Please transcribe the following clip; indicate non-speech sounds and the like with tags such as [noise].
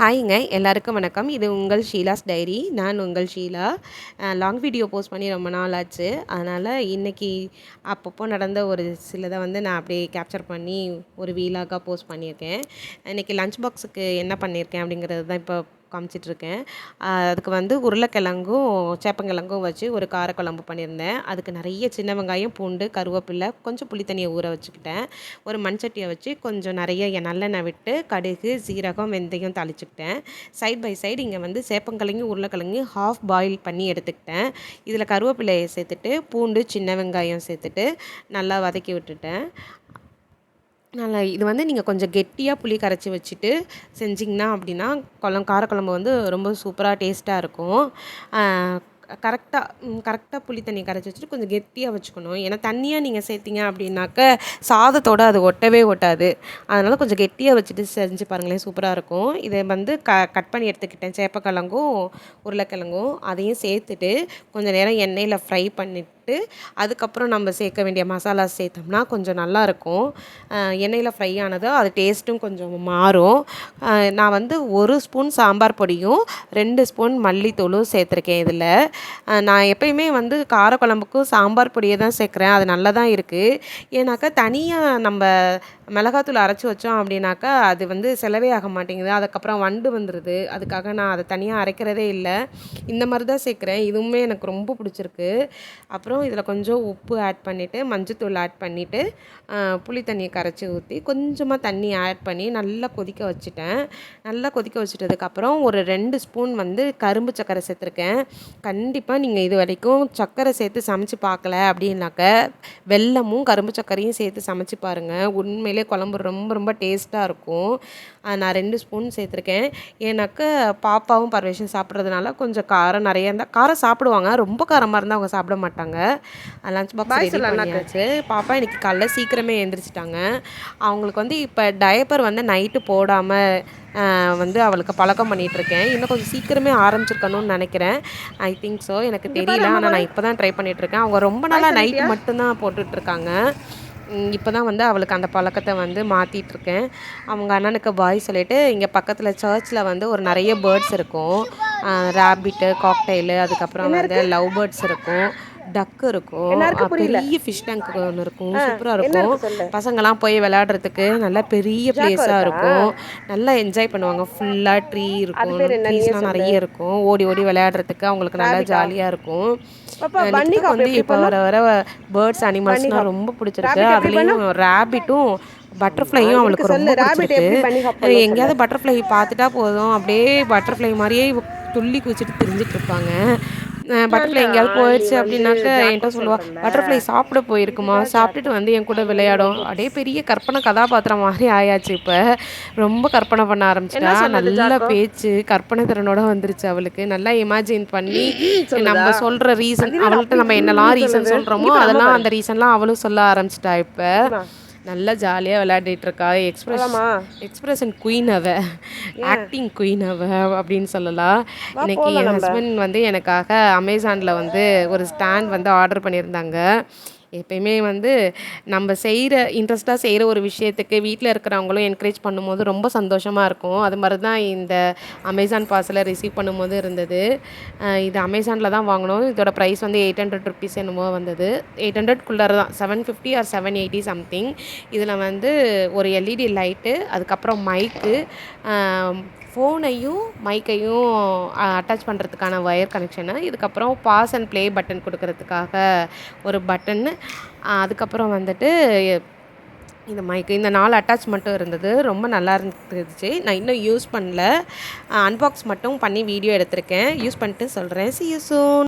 ஹாய்ங்க எல்லாருக்கும் வணக்கம். இது உங்கள் ஷீலாஸ் டைரி. நான் உங்கள் ஷீலா. லாங் வீடியோ போஸ்ட் பண்ணி ரொம்ப நாள் ஆச்சு. அதனால் இன்றைக்கி அப்பப்போ நடந்த ஒரு சிலதை வந்து நான் அப்படியே கேப்சர் பண்ணி ஒரு வீலாக போஸ்ட் பண்ணியிருக்கேன். இன்றைக்கி லஞ்ச் பாக்ஸுக்கு என்ன பண்ணியிருக்கேன் அப்படிங்கிறது தான் இப்போ காமிச்சிட்ருக்கேன். அதுக்கு வந்து உருளைக்கிழங்கும் சேப்பங்கிழங்கும் வச்சு ஒரு காரக்குழம்பு பண்ணியிருந்தேன். அதுக்கு நிறைய சின்ன வெங்காயம் பூண்டு கருவேப்பிலை கொஞ்சம் புளி தண்ணியை ஊற வச்சுக்கிட்டேன். ஒரு மண் சட்டியை வச்சு கொஞ்சம் நிறைய நல்லெண்ணெய் விட்டு கடுகு சீரகம் வெந்தயம் தாளிச்சுக்கிட்டேன். சைட் பை சைடு இங்கே வந்து சேப்பங்கிழங்கு உருளைக்கிழங்கு ஹாஃப் பாயில் பண்ணி எடுத்துக்கிட்டேன். இதில் கருவேப்பிலையை சேர்த்துட்டு பூண்டு சின்ன வெங்காயம் சேர்த்துட்டு நல்லா வதக்கி விட்டுட்டேன். நல்லா இது வந்து நீங்கள் கொஞ்சம் கெட்டியாக புளி கரைச்சி வச்சுட்டு செஞ்சிங்கன்னா அப்படின்னா குழம் காரக்குழம்பு வந்து ரொம்ப சூப்பராக டேஸ்ட்டாக இருக்கும். கரெக்டாக கரெக்டாக புளி தண்ணி கரைச்சி வச்சுட்டு கொஞ்சம் கெட்டியாக வச்சுக்கணும். ஏன்னா தண்ணியாக நீங்கள் சேர்த்திங்க அப்படின்னாக்க சாதத்தோடு அது ஒட்டவே ஒட்டாது. அதனால் கொஞ்சம் கெட்டியாக வச்சுட்டு செஞ்சு பாருங்களேன் சூப்பராக இருக்கும். இதை வந்து க கட் பண்ணி எடுத்துக்கிட்டேன். சேப்பக்கிழங்கும் உருளைக்கிழங்கும் அதையும் சேர்த்துட்டு கொஞ்சம் நேரம் எண்ணெயில் ஃப்ரை போட்டு அதுக்கப்புறம் நம்ம சேர்க்க வேண்டிய மசாலா சேர்த்தோம்னா கொஞ்சம் நல்லாயிருக்கும். எண்ணெயில் ஃப்ரை ஆனதோ அது டேஸ்ட்டும் கொஞ்சம் மாறும். நான் வந்து ஒரு ஸ்பூன் சாம்பார் பொடியும் ரெண்டு ஸ்பூன் மல்லித்தூளும் சேர்த்துருக்கேன் இதில். நான் எப்பயுமே வந்து காரக்குழம்புக்கும் சாம்பார் பொடியை தான் சேர்க்குறேன். அது நல்லா தான் இருக்குது ஏன்னாக்கா தனியாக நம்ம மிளகாத்தூள் அரைச்சி வச்சோம் அப்படின்னாக்கா அது வந்து செலவே ஆக மாட்டேங்குது. அதுக்கப்புறம் வண்டு வந்துடுது அதுக்காக நான் அதை தனியாக அரைக்கிறதே இல்லை. இந்த மாதிரி தான் சேர்க்குறேன். இதுவுமே எனக்கு ரொம்ப பிடிச்சிருக்கு. அப்புறம் இதில் கொஞ்சம் உப்பு ஆட் பண்ணிவிட்டு மஞ்சத்தூள் ஆட் பண்ணிவிட்டு புளி தண்ணியை கரைச்சி ஊற்றி கொஞ்சமாக தண்ணி ஆட் பண்ணி நல்லா கொதிக்க வச்சுட்டேன். நல்லா கொதிக்க வச்சுட்டதுக்கப்புறம் ஒரு ரெண்டு ஸ்பூன் வந்து கரும்பு சக்கரை சேர்த்துருக்கேன். கண்டிப்பாக நீங்கள் இது வரைக்கும் சர்க்கரை சேர்த்து சமைச்சு பார்க்கல அப்படின்னாக்க வெல்லமும் கரும்பு சர்க்கரையும் சேர்த்து சமைச்சு பாருங்கள் உண்மையிலே குழம்பு ரொம்ப ரொம்ப டேஸ்ட்டாக இருக்கும். நான் ரெண்டு ஸ்பூன் சேர்த்துருக்கேன். ஏன்னாக்க பாப்பாவும் பர்வேஷன் சாப்பிட்றதுனால கொஞ்சம் காரம் நிறைய இருந்தால் காரம் சாப்பிடுவாங்க. ரொம்ப காரமாக இருந்தால் அவங்க சாப்பிட மாட்டாங்க. லஞ்ச் பாக்ஸ் பண்ணியாச்சு. பாப்பா இன்றைக்கி காலைல சீக்கிரமே எழுந்திரிச்சிட்டாங்க அவங்களுக்கு வந்து இப்போ டயப்பர் வந்து நைட்டு போடாமல் வந்து அவளுக்கு பழக்கம் பண்ணிகிட்ருக்கேன் இன்னும் கொஞ்சம் சீக்கிரமே ஆரம்பிச்சிருக்கணும்னு நினைக்கிறேன். ஐ திங்க் ஸோ எனக்கு தெரியல. ஆனால் நான் இப்போ தான் ட்ரை பண்ணிகிட்ருக்கேன் அவங்க ரொம்ப நாளாக நைட்டு மட்டும்தான் போட்டுட்ருக்காங்க இப்போ தான் வந்து அவளுக்கு அந்த பழக்கத்தை வந்து மாற்றிட்டுருக்கேன் அவங்க அண்ணனுக்கு பாய் சொல்லிவிட்டு இங்கே பக்கத்தில் சர்ச்சில் வந்து ஒரு நிறைய பேர்ட்ஸ் இருக்கும். ரேபிட்டு காக்டெயிலு அதுக்கப்புறம் வந்து லவ் பேர்ட்ஸ் இருக்கும். டக்கு இருக்கும். பெரிய ஃபிஷ் டேங்க் ஒன்று இருக்கும். சூப்பராக இருக்கும். பசங்கள்லாம் போய் விளையாடுறதுக்கு நல்லா பெரிய பிளேஸாக இருக்கும். நல்லா என்ஜாய் பண்ணுவாங்க. ஃபுல்லாக ட்ரீ இருக்கும். ட்ரீஸ்லாம் நிறைய இருக்கும். ஓடி ஓடி விளையாடுறதுக்கு அவங்களுக்கு நல்லா ஜாலியாக இருக்கும். வந்து இப்போ வர வர பேர்ட்ஸ் அனிமல்ஸ்லாம் ரொம்ப பிடிச்சிருக்கு. அதுலேயும் ரேபிட்டும் பட்டர்ஃப்ளையும் அவளுக்கு ரொம்ப பிடிச்சிருக்கு. எங்கேயாவது பட்டர்ஃப்ளை பார்த்துட்டா போதும். அப்படியே பட்டர்ஃப்ளை மாதிரியே துள்ளி குச்சிட்டு திரிஞ்சிட்டு இருப்பாங்க. பட்டர்ஃப்ளை எங்கேயாவது போயிடுச்சு அப்படின்னாக்க என்கிட்ட சொல்லுவாள் பட்டர்ஃப்ளை சாப்பிட போயிருக்குமா? சாப்பிட்டுட்டு வந்து என் கூட விளையாடும். அப்படியே பெரிய கற்பனை கதாபாத்திரம் மாதிரி ஆயாச்சு இப்போ. ரொம்ப கற்பனை பண்ண ஆரம்பிச்சிட்டா. நல்ல பேச்சு கற்பனை திறனோட வந்துருச்சு அவளுக்கு. நல்லா இமேஜின் பண்ணி [clears throat] நம்ம சொல்கிற ரீசன் அவள்கிட்ட நம்ம என்னெல்லாம் ரீசன் சொல்கிறோமோ அதெல்லாம் அந்த ரீசன்லாம் அவளும் சொல்ல ஆரம்பிச்சிட்டா இப்போ. நல்லா ஜாலியாக விளையாடிட்டு இருக்கா எக்ஸ்பிரஸ் எக்ஸ்பிரஷன் குயின் அவ. ஆக்டிங் குயின் அவ அப்படின்னு சொல்லலாம். இன்னைக்கு என் ஹஸ்பண்ட் வந்து எனக்காக அமேசானில் வந்து ஒரு ஸ்டாண்ட் வந்து ஆர்டர் பண்ணியிருந்தாங்க. எப்பயுமே வந்து நம்ம செய்கிற இன்ட்ரெஸ்ட்டாக செய்கிற ஒரு விஷயத்துக்கு வீட்டில் இருக்கிறவங்களும் என்கரேஜ் பண்ணும்போது ரொம்ப சந்தோஷமாக இருக்கும். அது மாதிரி தான் இந்த அமேசான் பார்சலை ரிசீவ் பண்ணும்போது இருந்தது. இது அமேசானில் தான் வாங்கினோம். இதோட ப்ரைஸ் வந்து எயிட் ஹண்ட்ரட் ருபீஸ் என்னமோ வந்தது. எயிட் ஹண்ட்ரட் தான் seven fifty or seven eighty something இதில் வந்து ஒரு எல்இடி லைட்டு அதுக்கப்புறம் மைக்கு ஃபோனையும் மைக்கையும் அட்டாச் பண்ணுறதுக்கான ஒயர் கனெக்ஷனு இதுக்கப்புறம் பாஸ் அண்ட் ப்ளே பட்டன் கொடுக்கறதுக்காக ஒரு பட்டன்னு அதுக்கப்புறம் வந்துட்டு இந்த மைக்கு இந்த நாலு அட்டாச் மட்டும் இருந்தது. ரொம்ப நல்லா இருந்துச்சு. நான் இன்னும் யூஸ் பண்ணல. அன்பாக்ஸ் மட்டும் பண்ணி வீடியோ எடுத்திருக்கேன். யூஸ் பண்ணிட்டு சொல்கிறேன் சி யூ சூன்